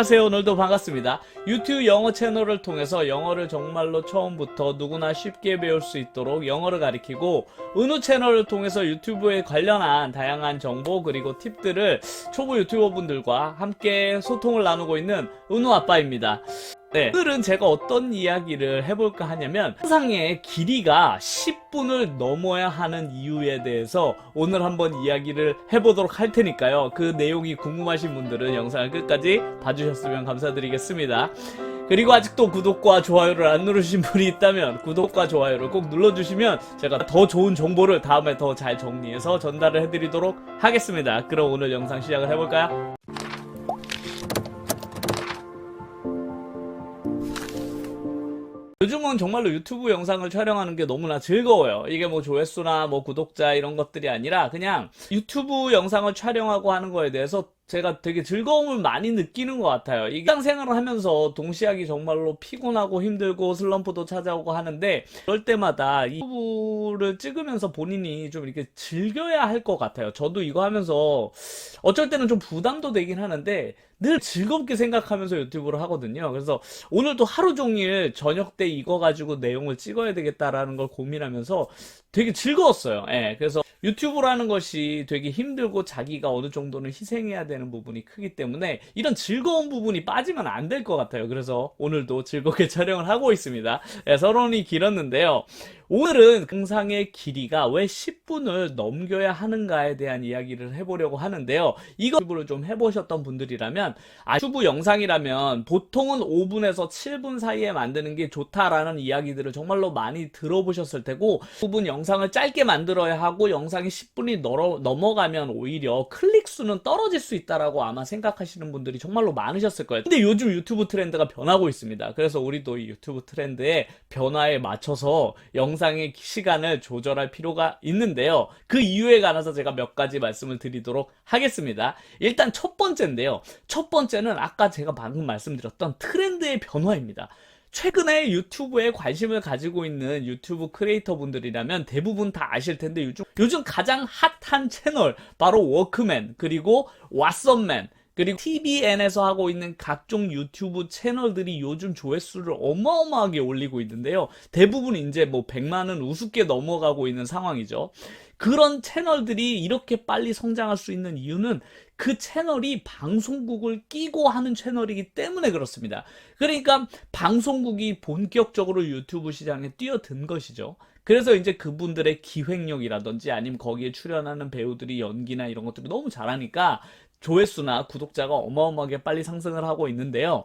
안녕하세요. 오늘도 반갑습니다. 유튜브 영어 채널을 통해서 영어를 정말로 처음부터 누구나 쉽게 배울 수 있도록 영어를 가리키고 은우 채널을 통해서 유튜브에 관련한 다양한 정보 그리고 팁들을 초보 유튜버 분들과 함께 소통을 나누고 있는 은우 아빠입니다. 네. 오늘은 제가 어떤 이야기를 해볼까 하냐면 상상의 길이가 10분을 넘어야 하는 이유에 대해서 오늘 한번 이야기를 해보도록 할 테니까요. 그 내용이 궁금하신 분들은 영상을 끝까지 봐주셨으면 감사드리겠습니다. 그리고 아직도 구독과 좋아요를 안 누르신 분이 있다면 구독과 좋아요를 꼭 눌러주시면 제가 더 좋은 정보를 다음에 더 잘 정리해서 전달을 해드리도록 하겠습니다. 그럼 오늘 영상 시작을 해볼까요? 요즘은 정말로 유튜브 영상을 촬영하는 게 너무나 즐거워요. 이게 뭐 조회수나 뭐 구독자 이런 것들이 아니라 그냥 유튜브 영상을 촬영하고 하는 거에 대해서 제가 되게 즐거움을 많이 느끼는 것 같아요. 이 일상생활을 하면서 동시하기 정말로 피곤하고 힘들고 슬럼프도 찾아오고 하는데 그럴 때마다 이 유튜브를 찍으면서 본인이 좀 이렇게 즐겨야 할 것 같아요. 저도 이거 하면서 어쩔 때는 좀 부담도 되긴 하는데 늘 즐겁게 생각하면서 유튜브를 하거든요. 그래서 오늘도 하루 종일 저녁 때 이거 가지고 내용을 찍어야 되겠다라는 걸 고민하면서 되게 즐거웠어요. 예, 그래서 유튜브라는 것이 되게 힘들고 자기가 어느 정도는 희생해야 되는 부분이 크기 때문에 이런 즐거운 부분이 빠지면 안 될 것 같아요. 그래서 오늘도 즐겁게 촬영을 하고 있습니다. 예, 서론이 길었는데요. 오늘은 영상의 길이가 왜 10분을 넘겨야 하는가에 대한 이야기를 해보려고 하는데요. 이거 유튜브를 좀 해보셨던 분들이라면 아, 유튜브 영상이라면 보통은 5분에서 7분 사이에 만드는 게 좋다라는 이야기들을 정말로 많이 들어보셨을 테고 부분 영상을 짧게 만들어야 하고 영상이 10분이 넘어가면 오히려 클릭 수는 떨어질 수 있다라고 아마 생각하시는 분들이 정말로 많으셨을 거예요. 근데 요즘 유튜브 트렌드가 변하고 있습니다. 그래서 우리도 이 유튜브 트렌드의 변화에 맞춰서 영상 의 시간을 조절할 필요가 있는데요. 그 이유에 관해서 제가 몇 가지 말씀을 드리도록 하겠습니다. 일단 첫 번째인데요. 첫 번째는 아까 제가 방금 말씀드렸던 트렌드의 변화입니다. 최근에 유튜브에 관심을 가지고 있는 유튜브 크리에이터 분들이라면 대부분 다 아실 텐데 요즘, 요즘 가장 핫한 채널 바로 워크맨 그리고 왓썸맨 그리고 TVN에서 하고 있는 각종 유튜브 채널들이 요즘 조회수를 어마어마하게 올리고 있는데요. 대부분 이제 뭐 100만은 우습게 넘어가고 있는 상황이죠. 그런 채널들이 이렇게 빨리 성장할 수 있는 이유는 그 채널이 방송국을 끼고 하는 채널이기 때문에 그렇습니다. 그러니까 방송국이 본격적으로 유튜브 시장에 뛰어든 것이죠. 그래서 이제 그분들의 기획력이라든지 아니면 거기에 출연하는 배우들이 연기나 이런 것들을 너무 잘하니까 조회수나 구독자가 어마어마하게 빨리 상승을 하고 있는데요.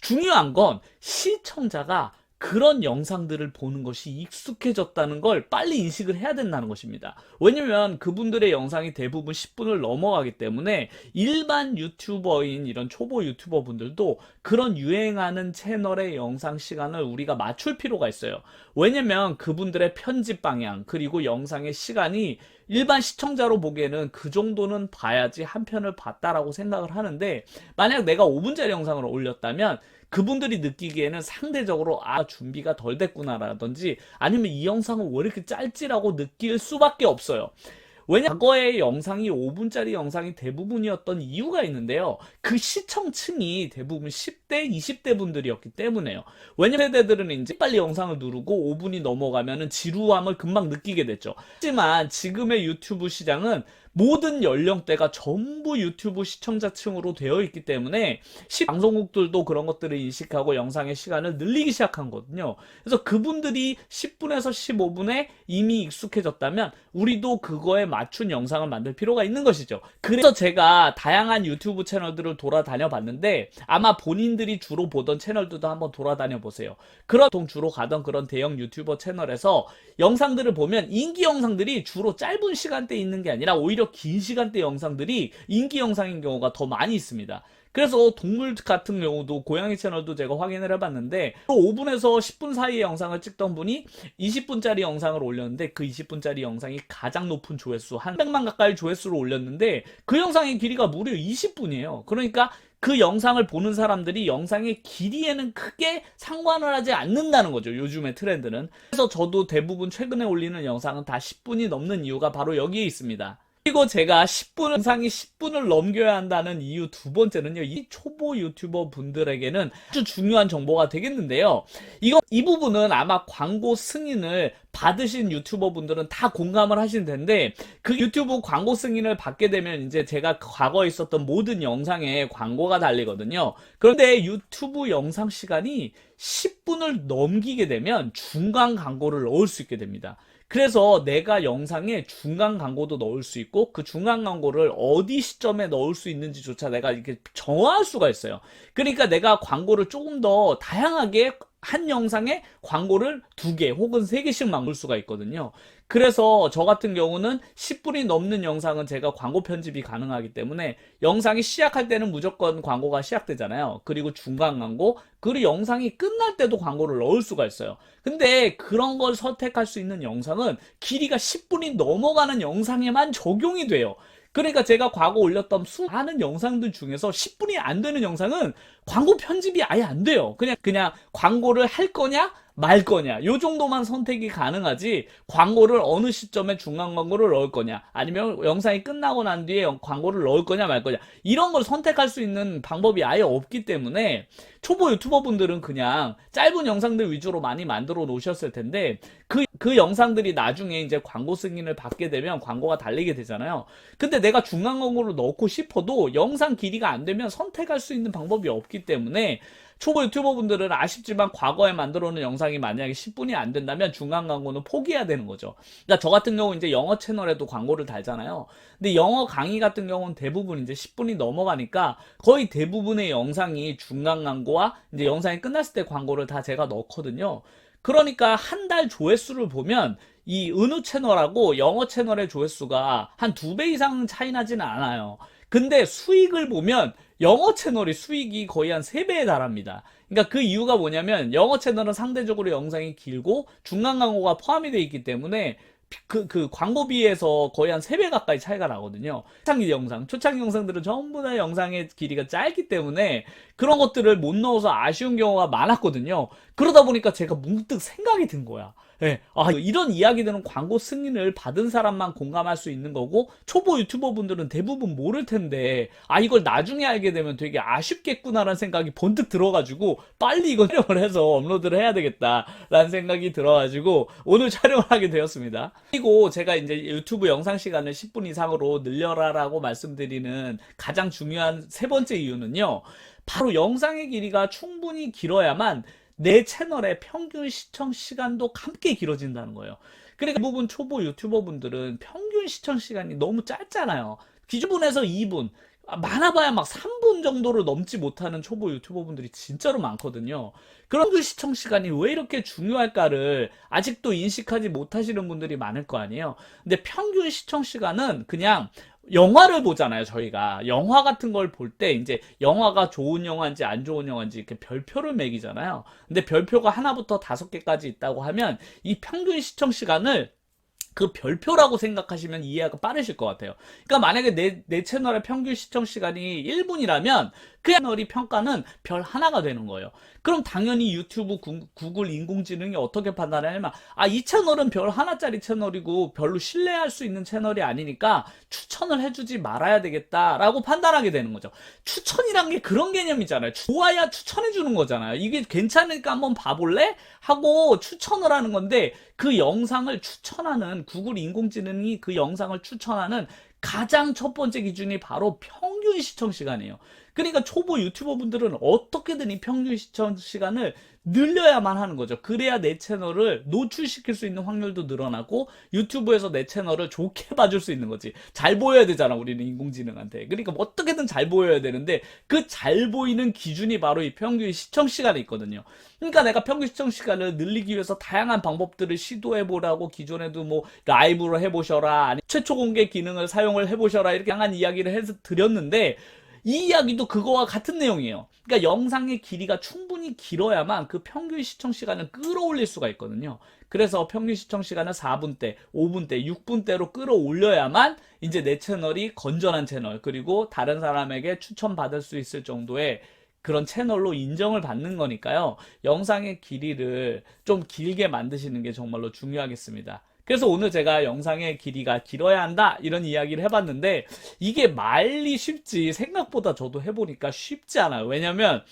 중요한 건 시청자가 그런 영상들을 보는 것이 익숙해졌다는 걸 빨리 인식을 해야 된다는 것입니다. 왜냐면 그분들의 영상이 대부분 10분을 넘어가기 때문에 일반 유튜버인 이런 초보 유튜버 분들도 그런 유행하는 채널의 영상 시간을 우리가 맞출 필요가 있어요. 왜냐면 그분들의 편집 방향 그리고 영상의 시간이 일반 시청자로 보기에는 그 정도는 봐야지 한 편을 봤다라고 생각을 하는데 만약 내가 5분짜리 영상을 올렸다면 그분들이 느끼기에는 상대적으로 아 준비가 덜 됐구나라든지 아니면 이 영상은 왜 이렇게 짧지라고 느낄 수밖에 없어요. 왜냐 과거의 영상이 5분짜리 영상이 대부분이었던 이유가 있는데요. 그 시청층이 대부분 10대, 20대 분들이었기 때문에요. 왜냐면 세대들은 이제 빨리 영상을 누르고 5분이 넘어가면은 지루함을 금방 느끼게 됐죠. 하지만 지금의 유튜브 시장은 모든 연령대가 전부 유튜브 시청자층으로 되어 있기 때문에 방송국들도 그런 것들을 인식하고 영상의 시간을 늘리기 시작한 거거든요. 그래서 그분들이 10분에서 15분에 이미 익숙해졌다면 우리도 그거에 맞춘 영상을 만들 필요가 있는 것이죠. 그래서 제가 다양한 유튜브 채널들을 돌아다녀 봤는데 아마 본인들이 주로 보던 채널들도 한번 돌아다녀 보세요. 그런 통 주로 가던 그런 대형 유튜버 채널에서 영상들을 보면 인기 영상들이 주로 짧은 시간대에 있는 게 아니라 오히려 긴 시간대 영상들이 인기 영상인 경우가 더 많이 있습니다. 그래서 동물 같은 경우도 고양이 채널도 제가 확인을 해봤는데 5분에서 10분 사이의 영상을 찍던 분이 20분짜리 영상을 올렸는데 그 20분짜리 영상이 가장 높은 조회수 한 100만 가까이 조회수를 올렸는데 그 영상의 길이가 무려 20분이에요. 그러니까 그 영상을 보는 사람들이 영상의 길이에는 크게 상관을 하지 않는다는 거죠. 요즘의 트렌드는. 그래서 저도 대부분 최근에 올리는 영상은 다 10분이 넘는 이유가 바로 여기에 있습니다. 그리고 제가 10분, 영상이 10분을 넘겨야 한다는 이유 두 번째는요, 이 초보 유튜버 분들에게는 아주 중요한 정보가 되겠는데요. 이거, 이 부분은 아마 광고 승인을 받으신 유튜버 분들은 다 공감을 하실 텐데, 그 유튜브 광고 승인을 받게 되면 이제 제가 과거에 있었던 모든 영상에 광고가 달리거든요. 그런데 유튜브 영상 시간이 10분을 넘기게 되면 중간 광고를 넣을 수 있게 됩니다. 그래서 내가 영상에 중간 광고도 넣을 수 있고 그 중간 광고를 어디 시점에 넣을 수 있는지조차 내가 이렇게 정할 수가 있어요. 그러니까 내가 광고를 조금 더 다양하게 한 영상에 광고를 두 개 혹은 세 개씩 만들 수가 있거든요. 그래서 저 같은 경우는 10분이 넘는 영상은 제가 광고 편집이 가능하기 때문에 영상이 시작할 때는 무조건 광고가 시작되잖아요. 그리고 중간 광고, 그리고 영상이 끝날 때도 광고를 넣을 수가 있어요. 근데 그런 걸 선택할 수 있는 영상은 길이가 10분이 넘어가는 영상에만 적용이 돼요. 그러니까 제가 과거 올렸던 수많은 영상들 중에서 10분이 안 되는 영상은 광고 편집이 아예 안 돼요. 그냥 그냥 광고를 할 거냐 말 거냐. 요 정도만 선택이 가능하지 광고를 어느 시점에 중간 광고를 넣을 거냐. 아니면 영상이 끝나고 난 뒤에 광고를 넣을 거냐 말 거냐. 이런 걸 선택할 수 있는 방법이 아예 없기 때문에 초보 유튜버 분들은 그냥 짧은 영상들 위주로 많이 만들어 놓으셨을 텐데 그, 그 영상들이 나중에 이제 광고 승인을 받게 되면 광고가 달리게 되잖아요. 근데 내가 중간 광고를 넣고 싶어도 영상 길이가 안 되면 선택할 수 있는 방법이 없기 때문에 초보 유튜버 분들은 아쉽지만 과거에 만들어 놓은 영상이 만약에 10분이 안 된다면 중간 광고는 포기해야 되는 거죠. 그러니까 저 같은 경우 이제 영어 채널에도 광고를 달잖아요. 근데 영어 강의 같은 경우는 대부분 이제 10분이 넘어가니까 거의 대부분의 영상이 중간 광고와 이제 영상이 끝났을 때 광고를 다 제가 넣거든요. 그러니까 한 달 조회수를 보면 이 은우 채널하고 영어 채널의 조회수가 한 두 배 이상 차이 나지는 않아요. 근데 수익을 보면 영어 채널이 수익이 거의 한 3배에 달합니다. 그러니까 그 이유가 뭐냐면 영어 채널은 상대적으로 영상이 길고 중간 광고가 포함이 되어 있기 때문에 그, 그 광고비에서 거의 한 3배 가까이 차이가 나거든요. 초창기 영상, 초창기 영상들은 전부 다 영상의 길이가 짧기 때문에 그런 것들을 못 넣어서 아쉬운 경우가 많았거든요. 그러다 보니까 제가 문득 생각이 든 거야. 예, 아, 이런 이야기들은 광고 승인을 받은 사람만 공감할 수 있는 거고, 초보 유튜버 분들은 대부분 모를 텐데, 아, 이걸 나중에 알게 되면 되게 아쉽겠구나라는 생각이 번뜩 들어가지고, 빨리 이거 촬영을 해서 업로드를 해야 되겠다라는 생각이 들어가지고, 오늘 촬영을 하게 되었습니다. 그리고 제가 이제 유튜브 영상 시간을 10분 이상으로 늘려라라고 말씀드리는 가장 중요한 세 번째 이유는요, 바로 영상의 길이가 충분히 길어야만 내 채널의 평균 시청 시간도 함께 길어진다는 거예요. 그러니까 대부분 초보 유튜버 분들은 평균 시청 시간이 너무 짧잖아요. 기준분에서 2분, 아, 많아봐야 막 3분 정도를 넘지 못하는 초보 유튜버 분들이 진짜로 많거든요. 그런 그 시청 시간이 왜 이렇게 중요할까를 아직도 인식하지 못하시는 분들이 많을 거 아니에요. 근데 평균 시청 시간은 그냥 영화를 보잖아요, 저희가. 영화 같은 걸 볼 때 이제 영화가 좋은 영화인지 안 좋은 영화인지 이렇게 별표를 매기잖아요. 근데 별표가 하나부터 다섯 개까지 있다고 하면 이 평균 시청 시간을 그 별표라고 생각하시면 이해가 빠르실 것 같아요. 그러니까 만약에 내, 내 채널의 평균 시청 시간이 1분이라면 그 채널이 평가는 별 하나가 되는 거예요. 그럼 당연히 유튜브, 구, 구글 인공지능이 어떻게 판단하냐면 아, 이 채널은 별 하나짜리 채널이고 별로 신뢰할 수 있는 채널이 아니니까 추천을 해주지 말아야 되겠다라고 판단하게 되는 거죠. 추천이란 게 그런 개념이잖아요. 좋아야 추천해주는 거잖아요. 이게 괜찮으니까 한번 봐볼래? 하고 추천을 하는 건데 그 영상을 추천하는 구글 인공지능이 그 영상을 추천하는 가장 첫 번째 기준이 바로 평균 시청 시간이에요. 그러니까 초보 유튜버 분들은 어떻게든 이 평균 시청 시간을 늘려야만 하는 거죠. 그래야 내 채널을 노출시킬 수 있는 확률도 늘어나고 유튜브에서 내 채널을 좋게 봐줄 수 있는 거지. 잘 보여야 되잖아, 우리는 인공지능한테. 그러니까 뭐 어떻게든 잘 보여야 되는데 그 잘 보이는 기준이 바로 이 평균 시청 시간에 있거든요. 그러니까 내가 평균 시청 시간을 늘리기 위해서 다양한 방법들을 시도해 보라고 기존에도 뭐 라이브로 해 보셔라, 아니 최초 공개 기능을 사용을 해 보셔라 이렇게 다양한 이야기를 해서 드렸는데 이 이야기도 그거와 같은 내용이에요. 그러니까 영상의 길이가 충분히 길어야만 그 평균 시청 시간을 끌어올릴 수가 있거든요. 그래서 평균 시청 시간을 4분대, 5분대, 6분대로 끌어올려야만 이제 내 채널이 건전한 채널, 그리고 다른 사람에게 추천받을 수 있을 정도의 그런 채널로 인정을 받는 거니까요. 영상의 길이를 좀 길게 만드시는 게 정말로 중요하겠습니다. 그래서 오늘 제가 영상의 길이가 길어야 한다 이런 이야기를 해봤는데 이게 말이 쉽지 생각보다 저도 해보니까 쉽지 않아요. 왜냐면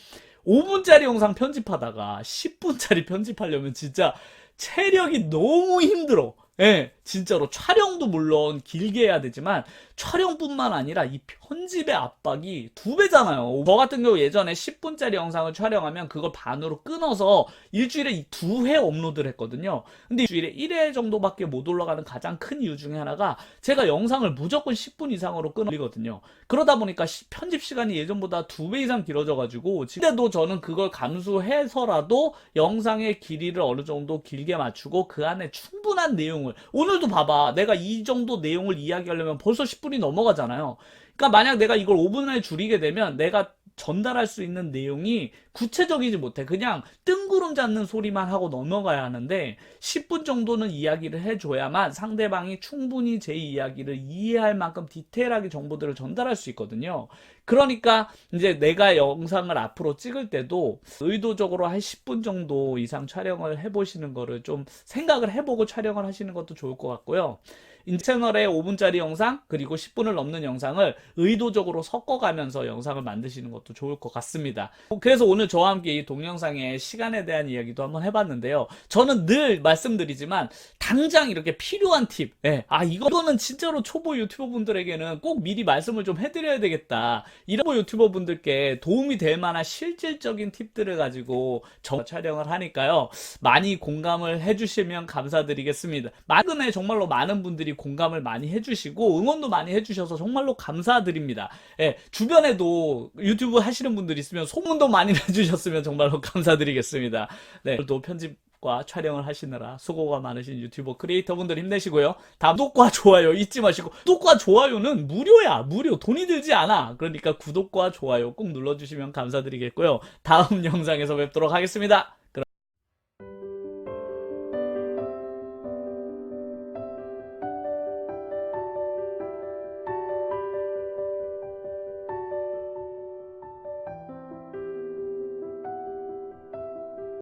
5분짜리 영상 편집하다가 10분짜리 편집하려면 진짜 체력이 너무 힘들어. 예, 진짜로 촬영도 물론 길게 해야 되지만 촬영뿐만 아니라 이 편집의 압박이 두 배잖아요. 저 같은 경우 예전에 10분짜리 영상을 촬영하면 그걸 반으로 끊어서 일주일에 두 회 업로드를 했거든요. 근데 일주일에 1회 정도밖에 못 올라가는 가장 큰 이유 중에 하나가 제가 영상을 무조건 10분 이상으로 끊어리거든요. 그러다 보니까 시- 편집 시간이 예전보다 두 배 이상 길어져가지고 근데도 저는 그걸 감수해서라도 영상의 길이를 어느 정도 길게 맞추고 그 안에 충분한 내용 을 오늘도 봐봐 내가 이 정도 내용을 이야기하려면 벌써 10분이 넘어가잖아요. 그러니까 만약 내가 이걸 5분에 줄이게 되면 내가 전달할 수 있는 내용이 구체적이지 못해. 그냥 뜬구름 잡는 소리만 하고 넘어가야 하는데 10분 정도는 이야기를 해줘야만 상대방이 충분히 제 이야기를 이해할 만큼 디테일하게 정보들을 전달할 수 있거든요. 그러니까 이제 내가 영상을 앞으로 찍을 때도 의도적으로 한 10분 정도 이상 촬영을 해보시는 거를 좀 생각을 해보고 촬영을 하시는 것도 좋을 것 같고요. 인 채널에 5분짜리 영상 그리고 10분을 넘는 영상을 의도적으로 섞어가면서 영상을 만드시는 것도 좋을 것 같습니다. 그래서 오늘 저와 함께 이 동영상의 시간에 대한 이야기도 한번 해봤는데요. 저는 늘 말씀드리지만 당장 이렇게 필요한 팁, 예, 아 이거는 진짜로 초보 유튜버 분들에게는 꼭 미리 말씀을 좀 해드려야 되겠다. 이런 유튜버 분들께 도움이 될 만한 실질적인 팁들을 가지고 저 촬영을 하니까요. 많이 공감을 해주시면 감사드리겠습니다. 최근에 정말로 많은 분들이 공감을 많이 해주시고 응원도 많이 해주셔서 정말로 감사드립니다. 예, 주변에도 유튜브 하시는 분들 있으면 소문도 많이 내주셨으면 정말로 감사드리겠습니다. 네, 오늘도 편집 과 촬영을 하시느라 수고가 많으신 유튜버 크리에이터 분들 힘내시고요. 다음 구독과 좋아요 잊지 마시고 구독과 좋아요는 무료야 무료 돈이 들지 않아 그러니까 구독과 좋아요 꼭 눌러주시면 감사드리겠고요. 다음 영상에서 뵙도록 하겠습니다.